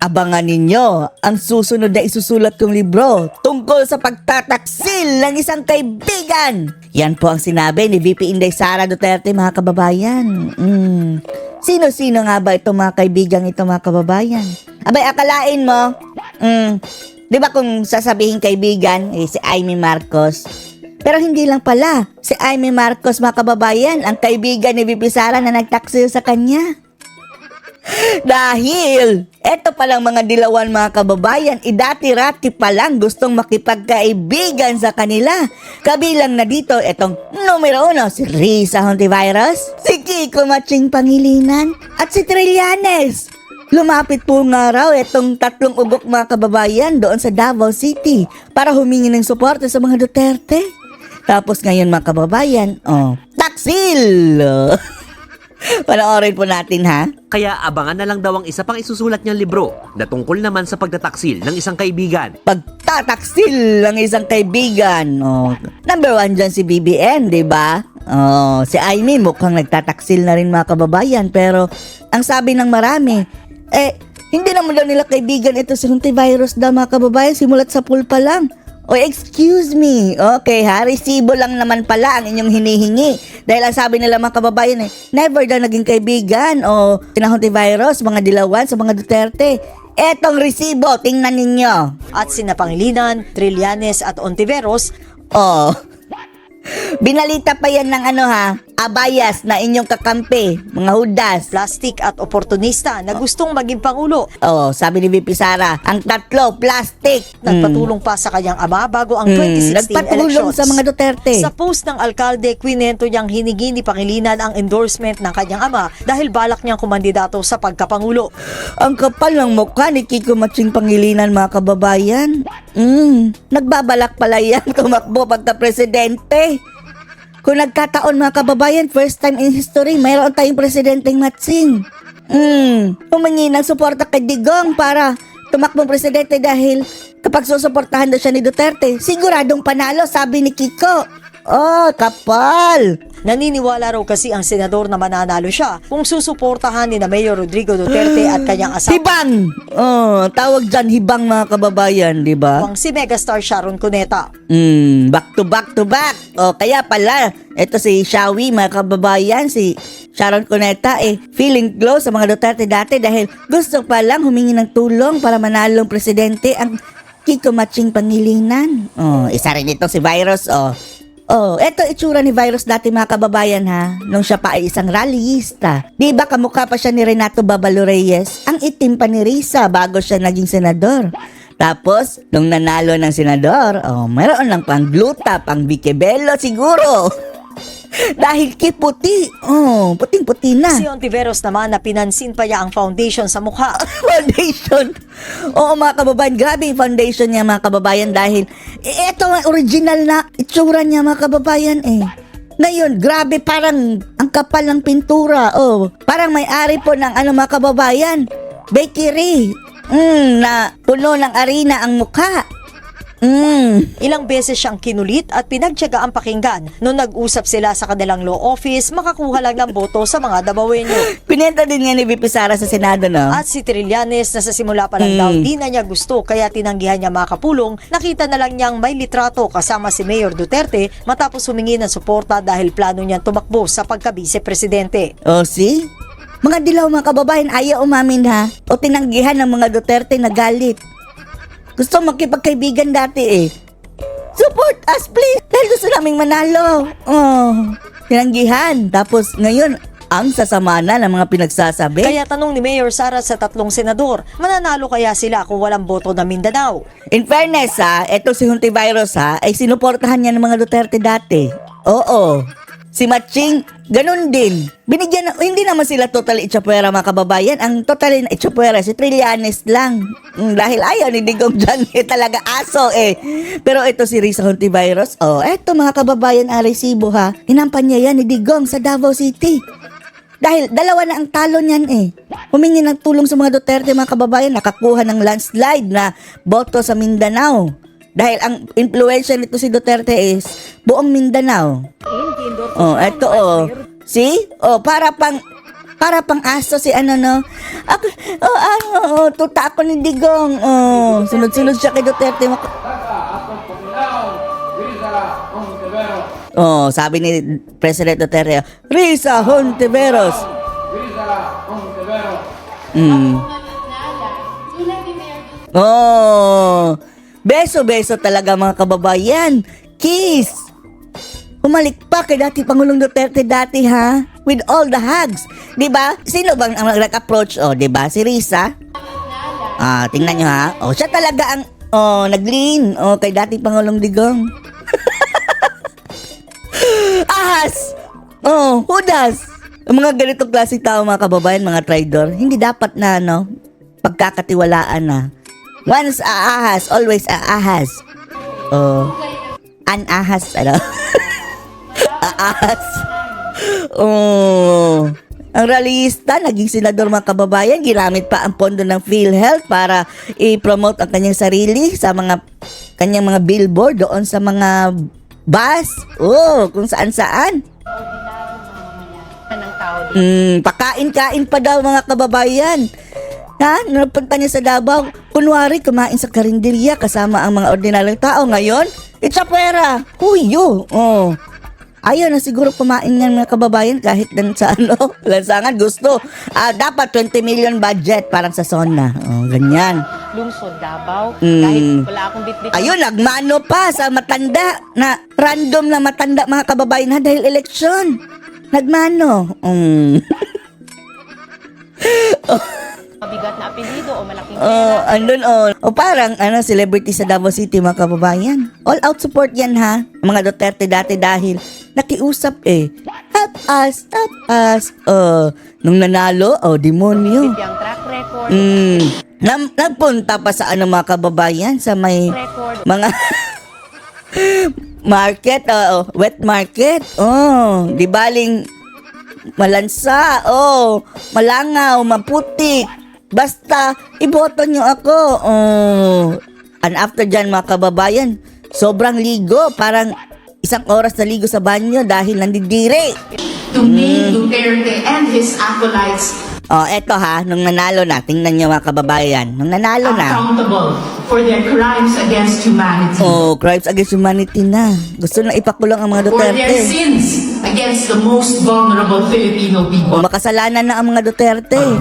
Abangan ninyo ang susunod na isusulat kong libro tungkol sa pagtataksil ng isang kaibigan. Yan po ang sinabi ni VP Inday Sara Duterte mga kababayan. Mm. Sino-sino nga ba itong mga kaibigan ito mga kababayan? Abay, akalain mo, mm, di ba kung sasabihin kaibigan, eh, si Amy Marcos, pero hindi lang pala, si Amy Marcos mga kababayan, ang kaibigan ni VP Sara na nagtaksil sa kanya. Dahil, eto palang mga dilawan mga kababayan, idati-rati pa lang gustong makipagkaibigan sa kanila. Kabilang na dito, etong numero uno, si Risa Hontivirus, si Kiko Maching Pangilinan, at si Trillanes. Lumapit po nga raw itong tatlong ugok mga kababayan doon sa Davao City para humingi ng suporta sa mga Duterte. Tapos ngayon mga kababayan, oh, taksil! Panoorin po natin ha. Kaya abangan na lang daw ang isa pang isusulat niyang libro na tungkol naman sa pagtataksil ng isang kaibigan. Pagtataksil ng isang kaibigan. Oh, number one dyan si BBM, di ba? Oh, si Amy mukhang nagtataksil na rin mga kababayan. Pero ang sabi ng marami, eh, hindi naman daw nila kaibigan ito si Virus daw mga kababayan simulat sa pool pa lang. O excuse me, okay ha, resibo lang naman pala ang inyong hinihingi. Dahil ang sabi nila mga kababayan eh, never daw naging kaibigan o virus, mga dilawan sa mga Duterte. Etong resibo, tingnan ninyo. at sina Pangilinan, Trillanes at Ontiveros Oh. Binalita pa yan ng ano ha, abayas na inyong kakampi, mga hudas. plastic at oportunista na gustong maging pangulo. Oh, sabi ni VP Sara, ang tatlo, plastic. Nagpatulong pa sa kanyang ama bago ang Mm, 2016 nagpatulong elections. sa mga Duterte. Sa post ng alkalde, kwinento niyang hinigi ni Pangilinan ang endorsement ng kanyang ama dahil balak niyang kumandidato sa pagkapangulo. Ang kapal ng mukha ni Kiko Maching Pangilinan mga kababayan. Mm, nagbabalak pala yan kumakbo pagka-presidente. Kung nagkataon mga kababayan, first time in history, mayroon tayong presidenteng Matsing. Mm, humingi ng suporta kay Digong para tumakbong presidente dahil kapag susuportahan daw siya ni Duterte, siguradong panalo, sabi ni Kiko. Oh, kapal! Naniniwala raw kasi ang senador na mananalo siya kung susuportahan ni na Mayor Rodrigo Duterte at kanyang asawa Hibang! Oh, tawag dyan hibang mga kababayan, di ba? ang si megastar Sharon Cuneta. Mm, back to back to back. O kaya pala, ito si Shawi, mga kababayan, si Sharon Cuneta, eh, feeling close sa mga Duterte dati dahil gusto pa lang humingi ng tulong para manalong presidente ang Kiko Maching Pangilinan. Oh, isa rin ito si Virus, oh. Oh, eto itsura ni Virus dati mga kababayan ha, nung siya pa ay isang rallyista. Di ba kamukha pa siya ni Renato Babalo Reyes? Ang itim pa ni Risa bago siya naging senador. Tapos, nung nanalo ng senador, oh, mayroon lang pang gluta, pang bikebelo siguro. Dahil kiputi. Oh, puting-puti na. Si Ontiveros naman na pinansin pa niya ang foundation sa mukha. foundation. Oo mga kababayan, grabe yung foundation niya mga kababayan dahil eh, ito ang original na itsura niya mga kababayan eh. Ngayon, grabe parang ang kapal ng pintura. Oh, parang may-ari po ng ano mga kababayan, bakery. Mm, na puno ng arena ang mukha. Mm. Ilang beses siyang kinulit at pinagtyaga ang pakinggan nung nag-usap sila sa kanilang law office makakuha lang ng boto sa mga Dabawenyo. Pinenta din nga ni VP Sara sa Senado, no? At si Trillanes na sa simula pa lang daw di na niya gusto kaya tinanggihan niya makapulong, nakita na lang niyang may litrato kasama si Mayor Duterte matapos humingi ng suporta dahil plano niyang tumakbo sa pagka-vice-presidente. O, see? Mga dilaw mga kababayan, ayaw umamin ha. O tinanggihan ng mga Duterte na galit. Gusto makipagkaibigan dati eh. Support us please! Dahil gusto naming manalo. Oh, tinanggihan. Tapos ngayon, ang sasama na ng mga pinagsasabi. Kaya tanong ni Mayor Sara sa tatlong senador, mananalo kaya sila kung walang boto na Mindanao? In fairness ha, eto si Hunty Virus ha, ay sinuportahan niya ng mga Duterte dati. Oo. Si Matching, ganun din. Binigyan, hindi naman sila totally itsapwera mga kababayan. Ang totally na itsapwera, si Trillanes lang. Mm, dahil ayaw ni Digong dyan, eh, talaga aso eh. Pero ito si Risa Hontivirus, oh, eto mga kababayan, Arecibo ha. Hinampan niya yan ni Digong sa Davao City. Dahil dalawa na ang talo niyan eh. Humingi ng tulong sa mga Duterte mga kababayan, nakakuha ng landslide na boto sa Mindanao. Dahil ang influensya nito si Duterte is buong Mindanao. Oh, eto oh. See? Oh, para pang Para pang aso si ano no. Ako, oh, ano, oh, tuta ako ni Digong. Oh, sunod-sunod siya kay Duterte. Oh, sabi ni President Duterte, Risa Hontiveros. Mm. Oh, beso-beso talaga mga kababayan. Kiss. Humalik pa kay dati Pangulong Duterte dati ha. With all the hugs. ba? Sino bang ang nag-approach? Oh, 'di ba? Si Risa. Ah, tingnan nyo ha. Oh, siya talaga ang oh, nag-lean oh, kay dati Pangulong Digong. Ahas! Oh, hudas! Ang mga ganitong klaseng tao mga kababayan, mga traidor, hindi dapat na, no, pagkakatiwalaan na. Once aahas, always aahas. Oh, anahas, ano? aahas. Oh, ang realista, naging senador mga kababayan, ginamit pa ang pondo ng PhilHealth para i-promote ang kanyang sarili sa mga kanyang mga billboard doon sa mga bus. Oh, kung saan-saan. Mm, pakain-kain pa daw mga kababayan. Ha? Napunta niya sa Davao, kunwari kumain sa karinderya kasama ang mga ordinaryong tao. Ngayon, itsapwera. Huyo. Oh. Ayaw na siguro kumain ng mga kababayan kahit dan sa ano, lansangan gusto. Ah, dapat 20 million budget parang sa SONA. Oh, ganyan. lungsod Davao Mm. kahit wala akong bitbit Ayun, nagmano pa sa matanda na random na matanda mga kababayan ha dahil eleksyon. Nagmano. Mm. mabigat na apelido o malaking Oh, pera. andun oh. O parang ano celebrity sa Davao City mga kababayan. All out support yan ha. Mga Duterte dati dahil nakiusap eh. Help us, help us. Oh, nung nanalo, oh demonyo. Yung track record, Mm. Nam- nagpunta pa sa ano mga kababayan sa may record, mga market, oh, wet market. Oh, di baling malansa, oh, malangaw, maputik. Basta, iboto nyo ako. Oh. And after dyan, mga kababayan, sobrang ligo. Parang isang oras na ligo sa banyo dahil nandidiri. to make Duterte and his acolytes Oh, eto ha, nung nanalo na, tingnan nyo mga kababayan. Nung nanalo na, accountable for their crimes against humanity, oh, crimes against humanity na. Gusto na ipakulong ang mga for their Duterte. sins against the most vulnerable Filipino people. makasalanan na ang mga Duterte. oh,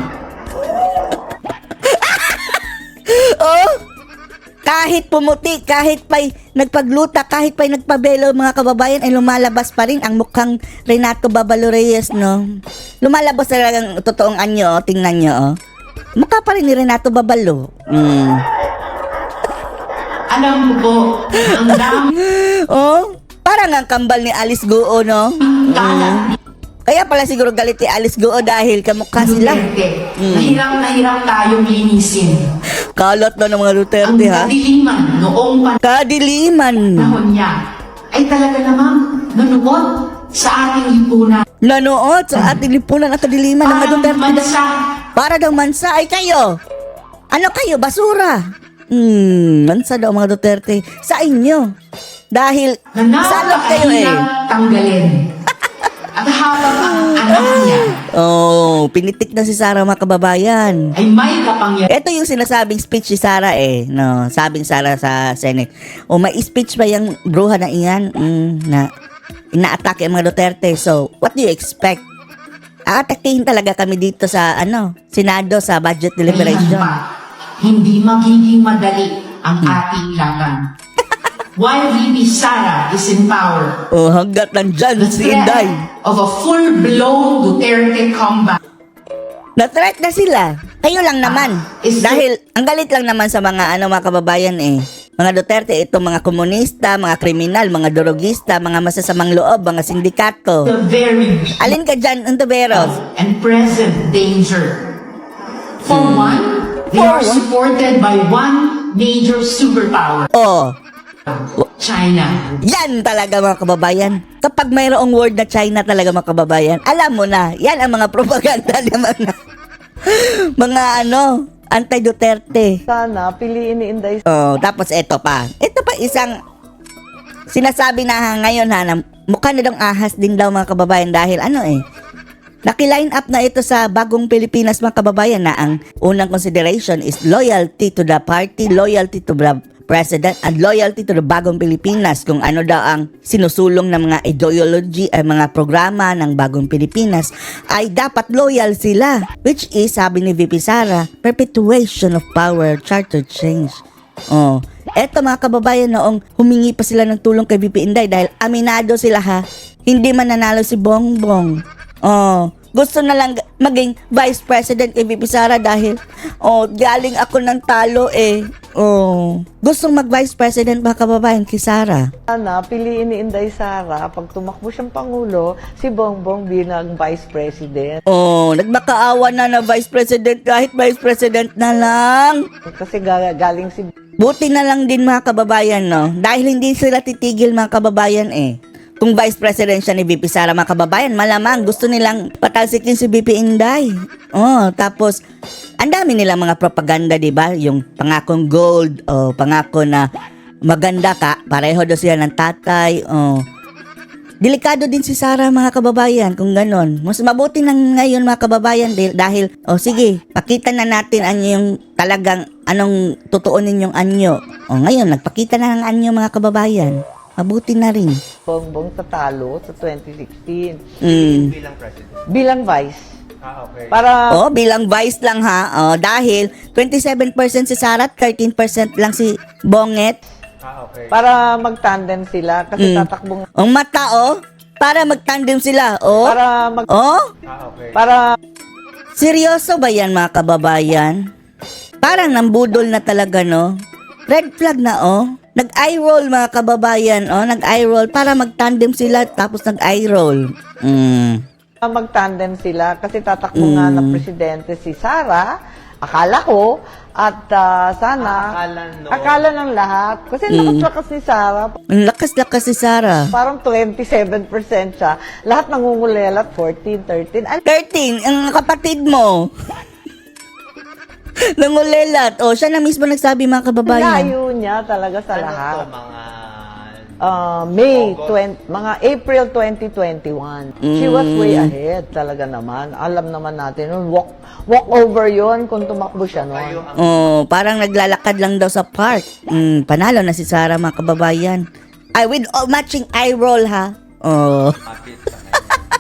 kahit pumuti, kahit pa'y nagpagluta, kahit pa'y nagpabelo mga kababayan ay lumalabas pa rin ang mukhang Renato Babalo Reyes, no? Lumalabas talaga ang totoong anyo, oh. tingnan nyo, oh. Mukha pa rin ni Renato Babalo. Mm. Alam mo po, ang dami Oh, parang ang kambal ni Alice Goo, no? kalat Kaya pala siguro galit ni Alice Goo dahil kamukha sila. Duterte na hirap na hirap tayong linisin. Kalat na ng mga Ang Duterte, ha? kadiliman noong Kadiliman. panahon niya ay talaga namang nanuot sa ating lipunan. Nanood sa ating lipunan at kadiliman ng mga Parang Duterte. bansa Para daw mansa ay kayo. Ano kayo? Basura. Hmm, mansa daw mga Duterte. Sa inyo. Dahil na salot kayo eh. napakahirap tanggalin. At habang ang anak niya Oh, pinitik na si Sara mga kababayan. ay may kapangyarihan Ito yung sinasabing speech si Sara eh. No, sabing Sara sa Senate. O may speech pa yung bruha na iyan mm, na inaatake ang mga Duterte. So, what do you expect? Aatakihin talaga kami dito sa ano, Senado sa budget deliberation. pa, hindi magiging madali ang ating laban. While VP Sara is in power, Oh, hanggat nandyan the si threat Inday. of a full-blown Duterte comeback Na-threat na sila. Kayo lang naman. Is Dahil ang galit lang naman sa mga ano mga kababayan eh. Mga Duterte, ito mga komunista, mga kriminal, mga dorogista, mga masasamang loob, mga sindikato. the very Alin ka dyan, Untuberos? and present danger. For one, they are supported by one major superpower, Oh, China. yan talaga mga kababayan. Kapag mayroong word na China talaga mga kababayan, alam mo na, yan ang mga propaganda ng mga, mga ano, anti-Duterte. Sana piliin ni Inday Oh, tapos ito pa. Ito pa isang sinasabi na ha, ngayon ha, na mukha na daw ahas din daw mga kababayan dahil ano eh, Naki-line up na ito sa bagong Pilipinas mga kababayan na ang unang consideration is loyalty to the party, loyalty to the president, and loyalty to the bagong Pilipinas. Kung ano daw ang sinusulong ng mga ideology ay mga programa ng bagong Pilipinas ay dapat loyal sila. Which is sabi ni VP Sara perpetuation of power charter change. Oh, eto mga kababayan noong humingi pa sila ng tulong kay VP Inday dahil aminado sila ha, hindi man nanalo si Bongbong. Oh, gusto na lang maging vice president kay VP Sara dahil oh, galing ako ng talo eh. Oh, gustong mag vice president mga kababayan kay Sara. Sana, piliin ni Inday Sara, pag tumakbo siyang Pangulo, si Bongbong bilang Vice President. Oh, nagmakaawa na na vice president kahit vice president na lang. Kasi ga- galing si Buti na lang din mga kababayan, no? Dahil hindi sila titigil mga kababayan eh. Kung vice president siya ni VP Sara mga kababayan, malamang gusto nilang patalsikin si VP Inday. Oh, tapos ang dami nilang mga propaganda, 'di ba? Yung pangakong gold o pangako na maganda ka, pareho daw sila ng tatay. Oh. Delikado din si Sara mga kababayan kung ganon. Mas mabuti nang ngayon mga kababayan dahil, oh sige, pakita na natin ang yung talagang anong totoo ninyong anyo. O ngayon, nagpakita na ng anyo mga kababayan. Mabuti na rin. Bongbong tatalo sa 2016 Mm. bilang Vice. Para Oh, bilang vice lang ha. Oh, dahil 27% si Sara at 13% lang si Bonget. para mag-tandem sila kasi Mm. tatakbong Ang mata oh, para magtandem sila. Oh. para mag Oh, para Seryoso ba yan mga kababayan? Parang nambudol na talaga no? Red flag na oh. Nag-eye roll mga kababayan oh. Nag-eye roll para mag-tandem sila tapos nag-eye roll. Mm. mag-tandem sila kasi tatakbo nga Mm. na presidente si Sara. Akala ko at ah, sana akala, ng lahat kasi Mm. lakas-lakas ni Sara Ang lakas-lakas si Sarah. parang 27% siya lahat nangungulelat 14 13 Ano 13, ang kapatid mo. Nangulelat. Oh, siya na mismo nagsabi mga kababayan. layo niya talaga sa lahat Ah, May 20, mga April 2021 she was way ahead talaga naman alam naman natin nun walk walk over yon kung tumakbo siya noon Oh, parang naglalakad lang daw sa park. Mm, panalo na si Sarah mga kababayan. Ay, with oh, matching eye roll ha. Oh.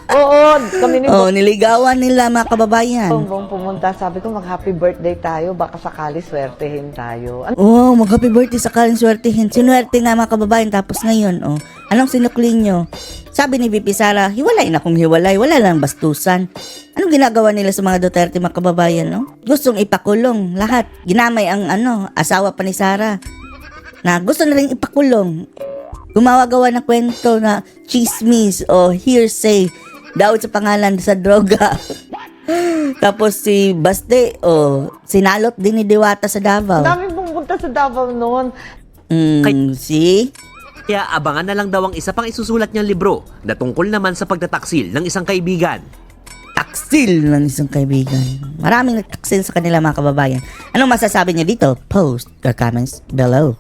oo kami ni Oh, niligawan nila mga kababayan. Bongbong pumunta, sabi ko mag-happy birthday tayo, baka sakali swertehin tayo. Ano Oh, mag-happy birthday sa kaling swertihin. Sinuwerte nga mga kababayan tapos ngayon, oh. Anong sinukli nyo? Sabi ni VP Sara, hiwalay na kung hiwalay, wala lang bastusan. Anong ginagawa nila sa mga Duterte mga kababayan, no? Gustong ipakulong lahat. Ginamay ang ano, asawa pa ni Sara. Na gusto na rin ipakulong. Gumawa-gawa ng kwento na chismis o hearsay daw sa pangalan sa droga. Tapos si Baste, oh, sinalot din ni Diwata sa Davao. Ang daming pumunta sa Davao noon. Mm, see? Kaya abangan na lang daw ang isa pang isusulat niyang libro na tungkol naman sa pagtataksil ng isang kaibigan. Taksil ng isang kaibigan. Maraming nagtaksil sa kanila mga kababayan. Anong masasabi niyo dito? Post your comments below.